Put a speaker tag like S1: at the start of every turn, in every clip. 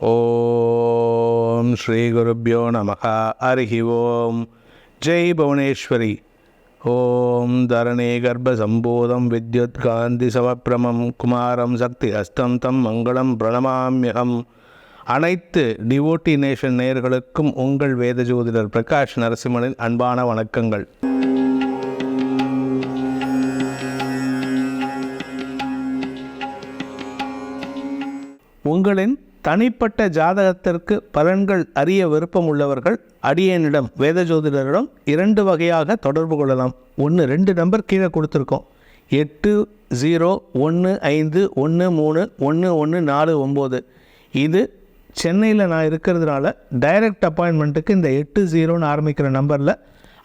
S1: ஓம் ஸ்ரீ குருப்பியோ நமகா. அருகி ஓம். ஜெய் புவனேஸ்வரி. ஓம் தரணே கர்ப்பசம்போதம் வித்யுத் காந்தி சமப்பிரமம் குமாரம் சக்தி அஸ்தம் தம் மங்களம் பிரணமாமியகம். அனைத்து டிவோட்டி நேஷன் நேயர்களுக்கும் உங்கள் வேத ஜோதிடர் பிரகாஷ் நரசிம்மனின் அன்பான வணக்கங்கள். உங்களின் தனிப்பட்ட ஜாதகத்திற்கு பலன்கள் அறிய விருப்பம் உள்ளவர்கள் அடியனிடம் வேத ஜோதிடரிடம் இரண்டு வகையாக தொடர்பு கொள்ளலாம். ஒன்று ரெண்டு நம்பர் கீழே கொடுத்துருக்கோம். எட்டு ஜீரோ ஒன்று ஐந்து ஒன்று மூணு ஒன்று ஒன்று நாலு ஒம்பது இது சென்னையில் நான் இருக்கிறதுனால டைரக்ட் அப்பாயின்மெண்ட்டுக்கு இந்த எட்டு ஜீரோன்னு ஆரம்பிக்கிற நம்பரில்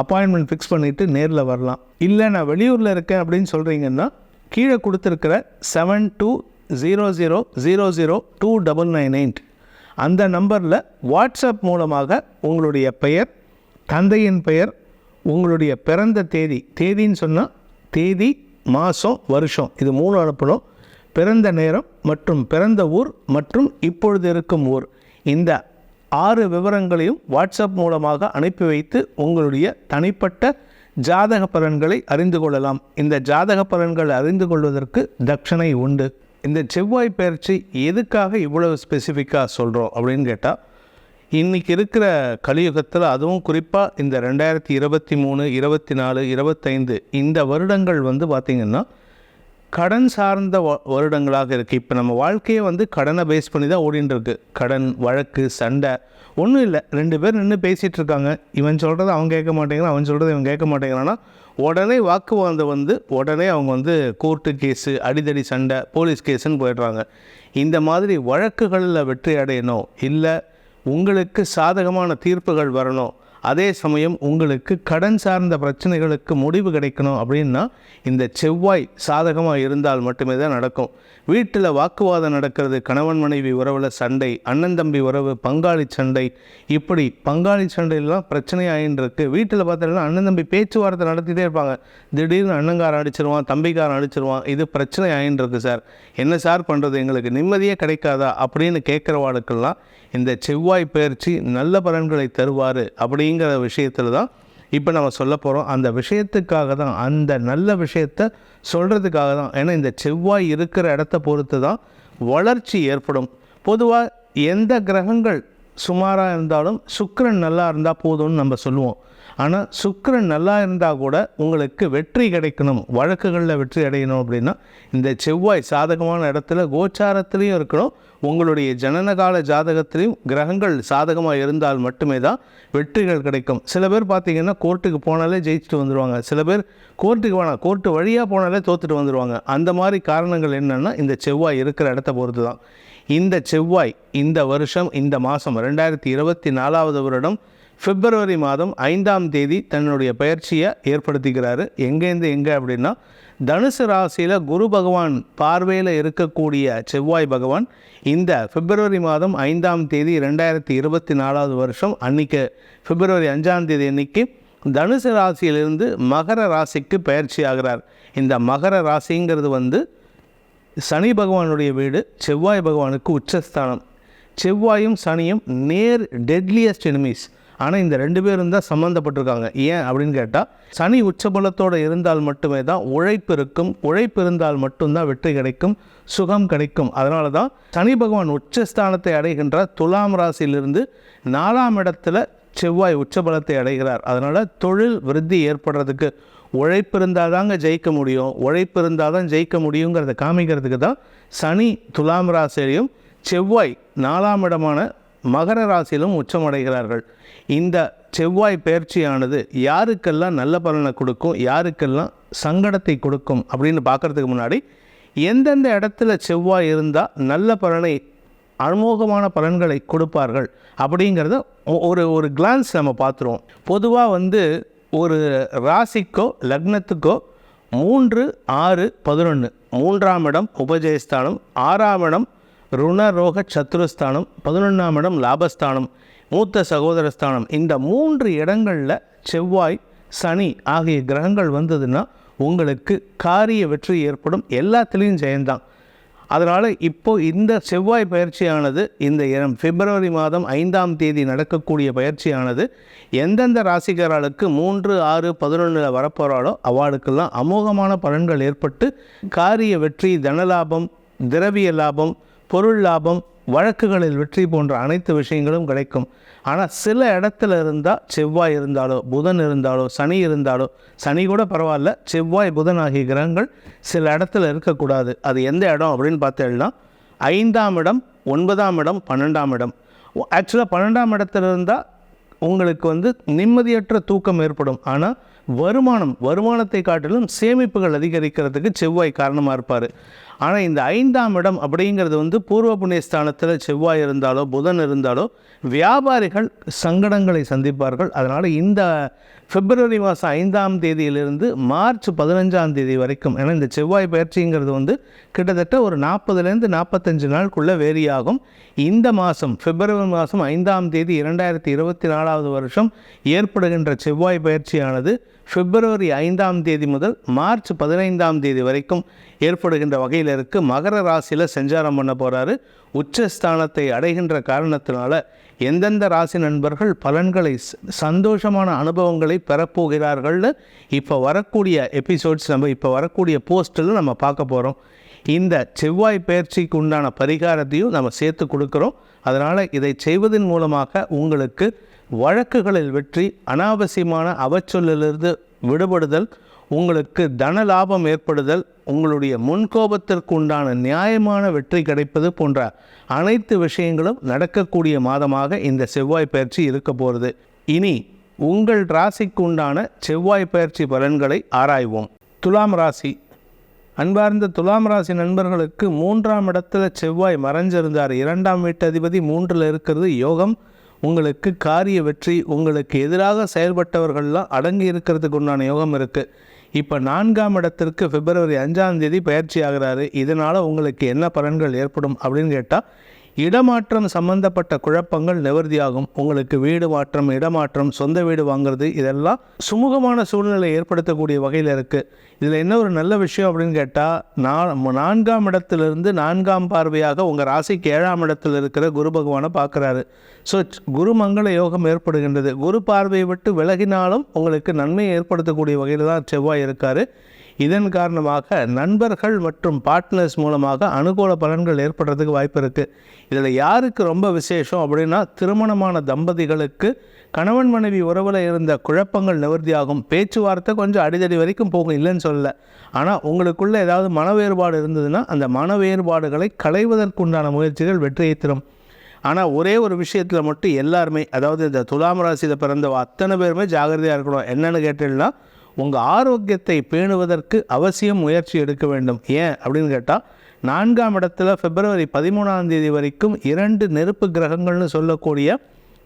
S1: அப்பாயின்மெண்ட் ஃபிக்ஸ் பண்ணிவிட்டு நேரில் வரலாம். இல்லை நான் வெளியூரில் இருக்கேன் அப்படின்னு சொல்கிறீங்கன்னா கீழே கொடுத்துருக்கிற seven two zero zero zero zero two double nine eight அந்த நம்பரில் வாட்ஸ்அப் மூலமாக உங்களுடைய பெயர் தந்தையின் பெயர் உங்களுடைய பிறந்த தேதி தேதின்னு சொன்னால் தேதி மாதம் வருஷம் இது மூணு அனுப்பணும். பிறந்த நேரம் மற்றும் பிறந்த ஊர் மற்றும் இப்பொழுது இருக்கும் ஊர். இந்த ஆறு விவரங்களையும் வாட்ஸ்அப் மூலமாக அனுப்பி வைத்து உங்களுடைய தனிப்பட்ட ஜாதக பலன்களை அறிந்து கொள்ளலாம். இந்த ஜாதக பலன்களை அறிந்து கொள்வதற்கு தட்சணை உண்டு. இந்த செவ்வாய் பயிற்சி எதுக்காக இவ்வளவு ஸ்பெசிஃபிக்காக சொல்கிறோம் அப்படின்னு கேட்டால் இன்றைக்கி இருக்கிற கலியுகத்தில் அதுவும் குறிப்பாக இந்த ரெண்டாயிரத்தி இருபத்தி மூணு இருபத்தி நாலு இருபத்தைந்து இந்த வருடங்கள் வந்து பார்த்திங்கன்னா கடன் சார்ந்த வ- வருடங்களாக இருக்குது இப்போ நம்ம வாழ்க்கையே வந்து கடனை பேஸ் பண்ணி தான் ஓடின்னு இருக்கு. கடன் வழக்கு சண்டை ஒன்றும் இல்லை. ரெண்டு பேர் நின்று பேசிகிட்டு இருக்காங்க இவன் சொல்கிறத அவன் கேட்க மாட்டேங்கிறான் அவன் சொல்கிறத இவன் கேட்க மாட்டேங்கிறான்னா உடனே வாக்குவாதம் வந்து உடனே அவங்க வந்து கோர்ட்டு கேஸு அடிதடி சண்டை போலீஸ் கேஸுன்னு போயிடுறாங்க. இந்த மாதிரி வழக்குகளில் வெற்றி அடையணும். இல்லை உங்களுக்கு சாதகமான தீர்ப்புகள் வரணும். அதே சமயம் உங்களுக்கு கடன் சார்ந்த பிரச்சனைகளுக்கு முடிவு கிடைக்கணும் அப்படின்னா இந்த செவ்வாய் சாதகமாக இருந்தால் மட்டுமே தான் நடக்கும். வீட்டில் வாக்குவாதம் நடக்கிறது கணவன் மனைவி உறவில் சண்டை அண்ணன் தம்பி உறவு பங்காளி சண்டை இப்படி பங்காளி சண்டையெல்லாம் பிரச்சனையாயின்னு இருக்கு வீட்டில் பார்த்தீங்கன்னா அண்ணன் தம்பி பேச்சுவார்த்தை நடத்திட்டே இருப்பாங்க. திடீர்னு அண்ணங்காரன் அடிச்சிருவான் தம்பிக்காரன் அடிச்சிருவான் இது பிரச்சனை ஆயின்னு இருக்கு சார். என்ன சார் பண்ணுறது எங்களுக்கு நிம்மதியே கிடைக்காதா? அப்படின்னு கேட்குறவாளுக்கெல்லாம் இந்த செவ்வாய் பயிற்சி நல்ல பலன்களை தருவார். அப்படிங்கிற விஷயத்தில் தான் இப்போ நம்ம சொல்ல போகிறோம் அந்த விஷயத்துக்காக தான் அந்த நல்ல விஷயத்த சொல்கிறதுக்காக தான். ஏன்னா இந்த செவ்வாய் இருக்கிற இடத்த பொறுத்து தான் வளர்ச்சி ஏற்படும். பொதுவாக எந்த கிரகங்கள் சுமாராக இருந்தாலும் சுக்கரன் நல்லா இருந்தால் போதும்னு நம்ம சொல்லுவோம். ஆனால் சுக்கரன் நல்லா இருந்தால் கூட உங்களுக்கு வெற்றி கிடைக்கணும். வழக்குகளில் வெற்றி அடையணும் அப்படின்னா இந்த செவ்வாய் சாதகமான இடத்துல கோச்சாரத்திலையும் இருக்கணும். உங்களுடைய ஜனனகால ஜாதகத்திலையும் கிரகங்கள் சாதகமாக இருந்தால் மட்டுமே தான் வெற்றிகள் கிடைக்கும். சில பேர் பார்த்தீங்கன்னா கோர்ட்டுக்கு போனாலே ஜெயிச்சுட்டு வந்துடுவாங்க சில பேர் கோர்ட்டுக்கு வேணாம் கோர்ட்டு வழியாக போனாலே தோத்துட்டு வந்துடுவாங்க அந்த மாதிரி காரணங்கள் என்னென்னா இந்த செவ்வாய் இருக்கிற இடத்த பொறுத்து தான் இந்த செவ்வாய் இந்த வருஷம் இந்த மாதம் ரெண்டாயிரத்தி இருபத்தி நாலாவது வருடம் பிப்ரவரி மாதம் ஐந்தாம் தேதி தன்னுடைய பயிற்சியை ஏற்படுத்திக்கிறாரு. எங்கேருந்து எங்கே அப்படின்னா தனுசு ராசியில் குரு பகவான் பார்வையில் இருக்கக்கூடிய செவ்வாய் பகவான் இந்த பிப்ரவரி மாதம் ஐந்தாம் தேதி ரெண்டாயிரத்தி இருபத்தி நாலாவது வருஷம் அன்னைக்கு பிப்ரவரி அஞ்சாம் தேதி அன்னைக்கு தனுசு ராசியிலிருந்து மகர ராசிக்கு பயிற்சி ஆகிறார். இந்த மகர ராசிங்கிறது வந்து சனி பகவானுடைய வீடு செவ்வாய் பகவானுக்கு உச்சஸ்தானம். செவ்வாயும் சனியும் நேர் டெட்லியஸ்ட் எனிமீஸ் ஆனால் இந்த ரெண்டு பேரும் தான் சம்மந்தப்பட்டிருக்காங்க ஏன் அப்படின்னு கேட்டால் சனி உச்சபலத்தோடு இருந்தால் மட்டுமே தான் உழைப்பு இருக்கும். உழைப்பு இருந்தால் மட்டும்தான் வெற்றி கிடைக்கும் சுகம் கிடைக்கும். அதனால தான் சனி பகவான் உச்சஸ்தானத்தை அடைகின்ற துலாம் ராசியிலிருந்து நாலாம் இடத்துல செவ்வாய் உச்சபலத்தை அடைகிறார். அதனால் தொழில் விருத்தி ஏற்படுறதுக்கு உழைப்பு இருந்தால் தாங்க ஜெயிக்க முடியும். உழைப்பு இருந்தால் தான் ஜெயிக்க முடியுங்கிறத காமிக்கிறதுக்கு தான் சனி துலாம் ராசியிலையும் செவ்வாய் நாலாம் இடமான மகர ராசியிலும் உச்சமடைகிறார்கள். இந்த செவ்வாய் பயிற்சியானது யாருக்கெல்லாம் நல்ல பலனை கொடுக்கும் யாருக்கெல்லாம் சங்கடத்தை கொடுக்கும் அப்படின்னு பார்க்கறதுக்கு முன்னாடி எந்தெந்த இடத்துல செவ்வாய் இருந்தால் நல்ல பலனை அமோகமான பலன்களை கொடுப்பார்கள் அப்படிங்கிறத ஒ- ஒரு ஒரு கிளான்ஸ் நம்ம பார்த்துருவோம். பொதுவாக வந்து ஒரு ராசிக்கோ லக்னத்துக்கோ மூன்று ஆறு பதினொன்று மூன்றாம் இடம் உபஜயஸ்தானம் ஆறாம் இடம் ருணரோக சத்ருஸ்தானம் பதினொன்றாம் இடம் லாபஸ்தானம் மூத்த சகோதரஸ்தானம். இந்த மூன்று இடங்களில் செவ்வாய் சனி ஆகிய கிரகங்கள் வந்ததுன்னா உங்களுக்கு காரிய வெற்றி ஏற்படும். எல்லாத்துலேயும் ஜெயந்தான். அதனால் இப்போது இந்த செவ்வாய் பயிற்சியானது இந்த இரம் பிப்ரவரி மாதம் ஐந்தாம் தேதி நடக்கக்கூடிய பயிற்சியானது எந்தெந்த ராசிக்காரர்களுக்கு மூன்று ஆறு பதினொன்றில் வரப்போகிறாலோ அவளுக்கெல்லாம் அமோகமான பலன்கள் ஏற்பட்டு காரிய வெற்றி தனலாபம் திரவிய லாபம் பொருள் லாபம் வழக்குகளில் வெற்றி போன்ற அனைத்து விஷயங்களும் கிடைக்கும். ஆனால் சில இடத்துல இருந்தால் செவ்வாய் இருந்தாலோ புதன் இருந்தாலோ சனி இருந்தாலோ சனி கூட பரவாயில்ல செவ்வாய் புதன் ஆகிய கிரகங்கள் சில இடத்துல இருக்கக்கூடாது. அது எந்த இடம் அப்படின்னு பார்த்தேன்னா ஐந்தாம் இடம் ஒன்பதாம் இடம் பன்னெண்டாம் இடம். ஆக்சுவலாக பன்னெண்டாம் இடத்துல இருந்தால் உங்களுக்கு வந்து நிம்மதியற்ற தூக்கம் ஏற்படும். ஆனால் வருமானம் வருமானத்தை காட்டிலும் சேமிப்புகள் அதிகரிக்கிறதுக்கு செவ்வாய் காரணமாக இருப்பார். ஆனால் இந்த ஐந்தாம் இடம் அப்படிங்கிறது வந்து பூர்வ புண்ணியஸ்தானத்தில் செவ்வாய் இருந்தாலோ புதன் இருந்தாலோ வியாபாரிகள் சங்கடங்களை சந்திப்பார்கள். அதனால் இந்த பிப்ரவரி மாதம் ஐந்தாம் தேதியிலிருந்து மார்ச் பதினஞ்சாம் தேதி வரைக்கும் ஏன்னா இந்த செவ்வாய் பயிற்சிங்கிறது வந்து கிட்டத்தட்ட ஒரு நாற்பதுலேருந்து நாற்பத்தஞ்சு நாளுக்குள்ளே வேரி ஆகும் இந்த மாதம் பிப்ரவரி மாதம் ஐந்தாம் தேதி இரண்டாயிரத்தி இருபத்தி நாலாவது வருஷம் ஏற்படுகின்ற செவ்வாய் பயிற்சியானது பிப்ரவரி ஐந்தாம் தேதி முதல் மார்ச் பதினைந்தாம் தேதி வரைக்கும் ஏற்படுகின்ற வகையில் இருக்குது மகர ராசியில் சஞ்சாரம் பண்ண போகிறாரு உச்சஸ்தானத்தை அடைகின்ற காரணத்தினால எந்தெந்த ராசி நண்பர்கள் பலன்களை சந்தோஷமான அனுபவங்களை பெறப்போகிறார்கள்னு இப்போ வரக்கூடிய எபிசோட்ஸ் நம்ம இப்போ வரக்கூடிய போஸ்ட்டில் நம்ம பார்க்க போகிறோம் இந்த செவ்வாய் பயிற்சிக்கு உண்டான பரிகாரத்தையும் நம்ம சேர்த்து கொடுக்குறோம். அதனால் இதை செய்வதன் மூலமாக உங்களுக்கு வழக்குகளில் வெற்றி அனாவசியமான அவச்சொல்லிலிருந்து விடுபடுதல் உங்களுக்கு தன லாபம் ஏற்படுதல் உங்களுடைய முன்கோபத்திற்கு உண்டான நியாயமான வெற்றி கிடைப்பது போன்ற அனைத்து விஷயங்களும் நடக்கக்கூடிய மாதமாக இந்த செவ்வாய் பயிற்சி இருக்க போகிறது. இனி உங்கள் ராசிக்கு உண்டான செவ்வாய் பயிற்சி பலன்களை ஆராய்வோம். துலாம் ராசி. அன்பார்ந்த துலாம் ராசி நண்பர்களுக்கு மூன்றாம் இடத்துல செவ்வாய் மறைஞ்சிருந்தார். இரண்டாம் வீட்டு அதிபதி மூன்றில் இருக்கிறது யோகம். உங்களுக்கு காரிய வெற்றி உங்களுக்கு எதிராக செயல்பட்டவர்கள்லாம் அடங்கி இருக்கிறதுக்கு உண்டான யோகம் இருக்குது இப்போ நான்காம் இடத்திற்கு பிப்ரவரி அஞ்சாம் தேதி பயிற்சி ஆகிறாரு. இதனால் உங்களுக்கு என்ன பலன்கள் ஏற்படும் அப்படின்னு கேட்டால் இடமாற்றம் சம்பந்தப்பட்ட குழப்பங்கள் நிவர்த்தியாகும். உங்களுக்கு வீடு மாற்றம் இடமாற்றம் சொந்த வீடு வாங்குறது இதெல்லாம் சுமூகமான சூழ்நிலை ஏற்படுத்தக்கூடிய வகையில் இருக்குது இதில் என்ன ஒரு நல்ல விஷயம் அப்படின்னு கேட்டால் நான் நான்காம் இடத்திலிருந்து நான்காம் பார்வையாக உங்கள் ராசிக்கு ஏழாம் இடத்தில் இருக்கிற குரு பகவானை பார்க்குறாரு. ஸோ குரு மங்கள யோகம் ஏற்படுகின்றது. குரு பார்வையை விட்டு விலகினாலும் உங்களுக்கு நன்மையை ஏற்படுத்தக்கூடிய வகையில் தான் செவ்வாய் இருக்கார். இதன் காரணமாக நண்பர்கள் மற்றும் பார்ட்னர்ஸ் மூலமாக அனுகூல பலன்கள் ஏற்படுறதுக்கு வாய்ப்பு இருக்குது இதில் யாருக்கு ரொம்ப விசேஷம் அப்படின்னா திருமணமான தம்பதிகளுக்கு கணவன் மனைவி உறவில் இருந்த குழப்பங்கள் நிவர்த்தியாகும். பேச்சுவார்த்தை கொஞ்சம் அடிதடி வரைக்கும் போகும் இல்லைன்னு சொல்லலை. ஆனால் உங்களுக்குள்ளே ஏதாவது மன வேறுபாடு இருந்ததுன்னா அந்த மன வேறுபாடுகளை களைவதற்குண்டான முயற்சிகள் வெற்றியை தரும். ஆனால் ஒரே ஒரு விஷயத்தில் மட்டும் எல்லாருமே அதாவது இந்த துலாம் ராசியில் பிறந்த அத்தனை பேருமே ஜாகிரதையாக இருக்கணும். என்னென்னு கேட்டீங்கன்னா உங்கள் ஆரோக்கியத்தை பேணுவதற்கு அவசியம் முயற்சி எடுக்க வேண்டும். ஏன்? அப்படின்னு கேட்டால் நான்காம் இடத்துல பிப்ரவரி பதிமூணாம் தேதி வரைக்கும் இரண்டு நெருப்பு கிரகங்கள்னு சொல்லக்கூடிய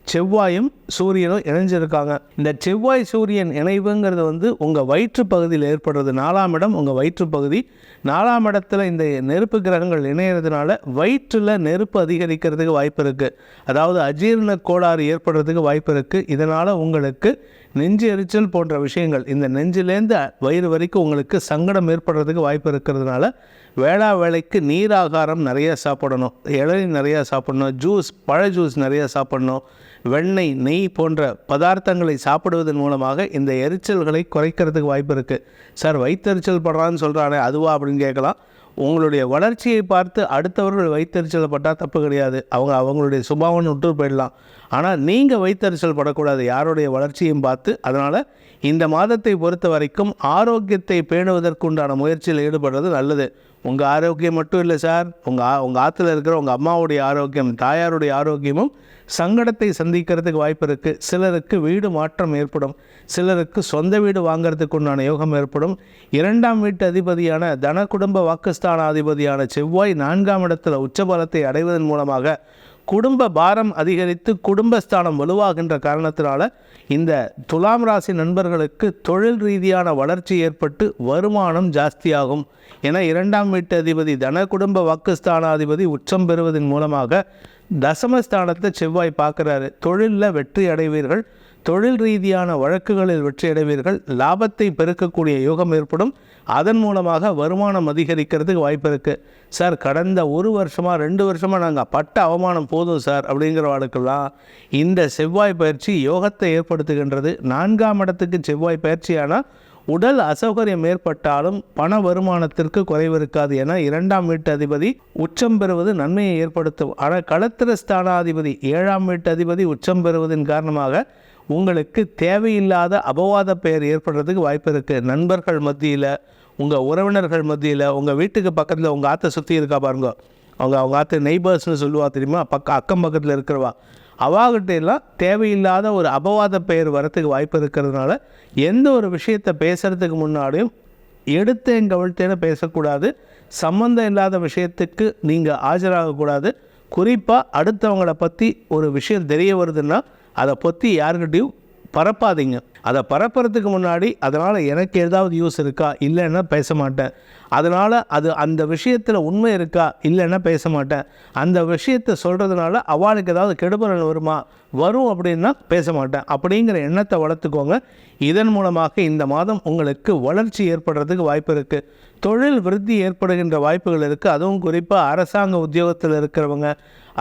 S1: செவ்வாயும் சூரியனும் இணைஞ்சிருக்காங்க. இந்த செவ்வாய் சூரியன் இணைவுங்கிறது வந்து உங்கள் வயிற்று பகுதியில் ஏற்படுறது. நாலாம் இடம் உங்கள் வயிற்று பகுதி. நாலாம் இடத்துல இந்த நெருப்பு கிரகங்கள் இணையறதுனால வயிற்றில் நெருப்பு அதிகரிக்கிறதுக்கு வாய்ப்பு இருக்குது அதாவது அஜீரண கோளாறு ஏற்படுறதுக்கு வாய்ப்பு இருக்குது இதனால் உங்களுக்கு நெஞ்சு எரிச்சல் போன்ற விஷயங்கள் இந்த நெஞ்சிலேருந்து வயிறு வரைக்கும் உங்களுக்கு சங்கடம் ஏற்படுறதுக்கு வாய்ப்பு இருக்கிறதுனால வேளா வேலைக்கு நீர் ஆகாரம் நிறையா சாப்பிடணும் இளநீ நிறையா சாப்பிடணும் ஜூஸ் பழ ஜூஸ் நிறையா சாப்பிடணும் வெண்ணெய் நெய் போன்ற பதார்த்தங்களை சாப்பிடுவதன் மூலமாக இந்த எரிச்சல்களை குறைக்கிறதுக்கு வாய்ப்பு இருக்குது சார் வயிற்றெரிச்சல் படுறான்னு சொல்கிறானே அதுவா அப்படின்னு கேட்கலாம். உங்களுடைய வளர்ச்சியை பார்த்து அடுத்தவர்கள் வைத்தறிச்சல் பட்டால் தப்பு கிடையாது. அவங்க அவங்களுடைய சுபாவம் விட்டு போயிடலாம். ஆனால் நீங்கள் வைத்தறிச்சல் படக்கூடாது. யாருடைய வளர்ச்சியும் பார்த்து அதனால் இந்த மாதத்தை பொறுத்த வரைக்கும் ஆரோக்கியத்தை பேணுவதற்குண்டான முயற்சியில் ஈடுபடுறது நல்லது. உங்கள் ஆரோக்கியம் மட்டும் இல்லை சார். உங்கள் ஆ உங்கள் ஆற்றுல இருக்கிற உங்கள் அம்மாவுடைய ஆரோக்கியம் தாயாருடைய ஆரோக்கியமும் சங்கடத்தை சந்திக்கிறதுக்கு வாய்ப்பு இருக்குது சிலருக்கு வீடு மாற்றம் ஏற்படும். சிலருக்கு சொந்த வீடு வாங்கிறதுக்கு உண்டான யோகம் ஏற்படும். இரண்டாம் வீட்டு அதிபதியான தன குடும்ப வாக்குஸ்தான அதிபதியான செவ்வாய் நான்காம் இடத்தில் உச்சபலத்தை அடைவதன் மூலமாக குடும்ப பாரம் அதிகரித்து குடும்பஸ்தானம் வலுவாகின்ற காரணத்தினால இந்த துலாம் ராசி நண்பர்களுக்கு தொழில் ரீதியான வளர்ச்சி ஏற்பட்டு வருமானம் ஜாஸ்தியாகும் என இரண்டாம் வீட்டு அதிபதி தன குடும்ப வாக்குஸ்தானாதிபதி உச்சம் பெறுவதன் மூலமாக தசமஸ்தானத்தை செவ்வாய் பார்க்குறாரு. தொழிலில் வெற்றி அடைவீர்கள். தொழில் ரீதியான வழக்குகளில் வெற்றியடைவீர்கள். லாபத்தை பெருக்கக்கூடிய யோகம் ஏற்படும். அதன் மூலமாக வருமானம் அதிகரிக்கிறதுக்கு வாய்ப்பு இருக்குது சார் கடந்த ஒரு வருஷமாக ரெண்டு வருஷமாக நாங்கள் பட்ட அவமானம் போதும் சார் அப்படிங்கிற வாழ்க்கெல்லாம் இந்த செவ்வாய் பயிற்சி யோகத்தை ஏற்படுத்துகின்றது. நான்காம் இடத்துக்கு செவ்வாய் பயிற்சியானால் உடல் அசௌகரியம் ஏற்பட்டாலும் பண வருமானத்திற்கு குறைவு இருக்காது என இரண்டாம் வீட்டு அதிபதி உச்சம் பெறுவது நன்மையை ஏற்படுத்தும். ஆனால் களத்திர ஸ்தானாதிபதி ஏழாம் வீட்டு அதிபதி உச்சம் பெறுவதன் காரணமாக உங்களுக்கு தேவையில்லாத அபவாத பெயர் ஏற்படுறதுக்கு வாய்ப்பு இருக்குது நண்பர்கள் மத்தியில் உங்கள் உறவினர்கள் மத்தியில் உங்கள் வீட்டுக்கு பக்கத்தில் உங்கள் ஆற்றை சுற்றி இருக்கா பாருங்க. அவங்க அவங்க ஆற்று நெய்பர்ஸ்னு சொல்லுவா தெரியுமா? பக்க அக்கம் பக்கத்தில் இருக்கிறவா. அவாகிட்ட எல்லாம் தேவையில்லாத ஒரு அபவாத பெயர் வரத்துக்கு வாய்ப்பு இருக்கிறதுனால எந்த ஒரு விஷயத்தை பேசுகிறதுக்கு முன்னாடியும் எடுத்தேன் கவிழ்த்தேன்னு பேசக்கூடாது. சம்மந்தம் இல்லாத விஷயத்துக்கு நீங்கள் ஆஜராகக்கூடாது. குறிப்பாக அடுத்தவங்கள பற்றி ஒரு விஷயம் தெரிய வருதுன்னா அதை பற்றி யாருக்கிட்டையும் பரப்பாதீங்க. அதை பரப்புறதுக்கு முன்னாடி அதனால் எனக்கு ஏதாவது யூஸ் இருக்கா? இல்லைன்னா பேச மாட்டேன். அதனால் அது அந்த விஷயத்தில் உண்மை இருக்கா? இல்லைன்னா பேச மாட்டேன். அந்த விஷயத்தை சொல்கிறதுனால அவளுக்கு ஏதாவது கெடுபலன் வருமா? வரும் அப்படின்னா பேச மாட்டேன். அப்படிங்கிற எண்ணத்தை வளர்த்துக்கோங்க. இதன் மூலமாக இந்த மாதம் உங்களுக்கு வளர்ச்சி ஏற்படுறதுக்கு வாய்ப்பு இருக்குது தொழில் விருத்தி ஏற்படுகின்ற வாய்ப்புகள் இருக்குது அதுவும் குறிப்பாக அரசாங்க உத்தியோகத்தில் இருக்கிறவங்க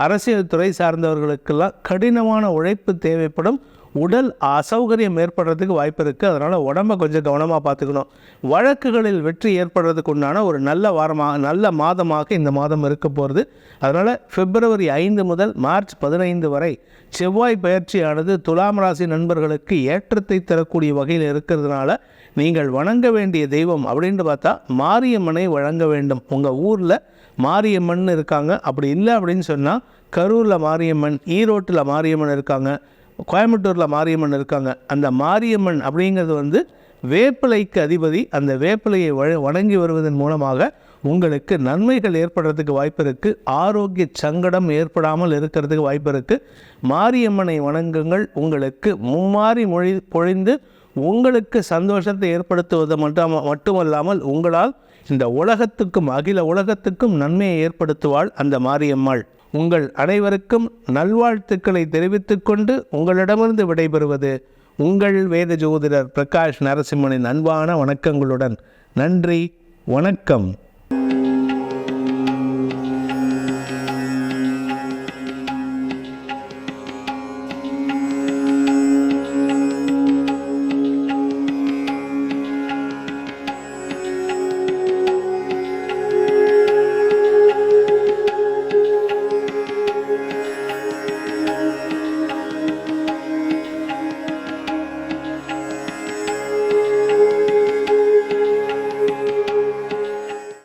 S1: அரசியல் துறை சார்ந்தவர்களுக்கெல்லாம் கடினமான உழைப்பு தேவைப்படும். உடல் அசௌகரியம் ஏற்படுறதுக்கு வாய்ப்பு இருக்குது அதனால் உடம்பை கொஞ்சம் கவனமாக பார்த்துக்கணும். வழக்குகளில் வெற்றி ஏற்படுறதுக்கு உண்டான ஒரு நல்ல வாரமாக நல்ல மாதமாக இந்த மாதம் இருக்க போகிறது அதனால் பிப்ரவரி ஐந்து முதல் மார்ச் பதினைந்து வரை செவ்வாய் பயிற்சியானது துலாம் ராசி நண்பர்களுக்கு ஏற்றத்தை தரக்கூடிய வகையில் இருக்கிறதுனால நீங்கள் வணங்க வேண்டிய தெய்வம் அப்படின்ட்டு பார்த்தா மாரியம்மனை வழங்க வேண்டும். உங்கள் ஊரில் மாரியம்மன் இருக்காங்க. அப்படி இல்லை அப்படின்னு சொன்னால் கரூரில் மாரியம்மன் ஈரோட்டில் மாரியம்மன் இருக்காங்க கோயம்புத்தூரில் மாரியம்மன் இருக்காங்க. அந்த மாரியம்மன் அப்படிங்கிறது வந்து வேப்பிலைக்கு அதிபதி அந்த வேப்பிலையை வழ வணங்கி வருவதன் மூலமாக உங்களுக்கு நன்மைகள் ஏற்படுறதுக்கு வாய்ப்பு இருக்குது ஆரோக்கிய சங்கடம் ஏற்படாமல் இருக்கிறதுக்கு வாய்ப்பு இருக்குது மாரியம்மனை வணங்குங்கள். உங்களுக்கு மும்மாறி மொழி பொழிந்து உங்களுக்கு சந்தோஷத்தை ஏற்படுத்துவது மட்டும் மட்டுமல்லாமல் உங்களால் இந்த உலகத்துக்கும் அகில உலகத்துக்கும் நன்மையை ஏற்படுத்துவாள் அந்த மாரியம்மாள். உங்கள் அனைவருக்கும் நல்வாழ்த்துக்களை தெரிவித்துக்கொண்டு உங்களிடமிருந்து விடைபெறுவது உங்கள் வேத ஜோதிடர் பிரகாஷ் நரசிம்மனின் அன்பான வணக்கங்களுடன். நன்றி வணக்கம்.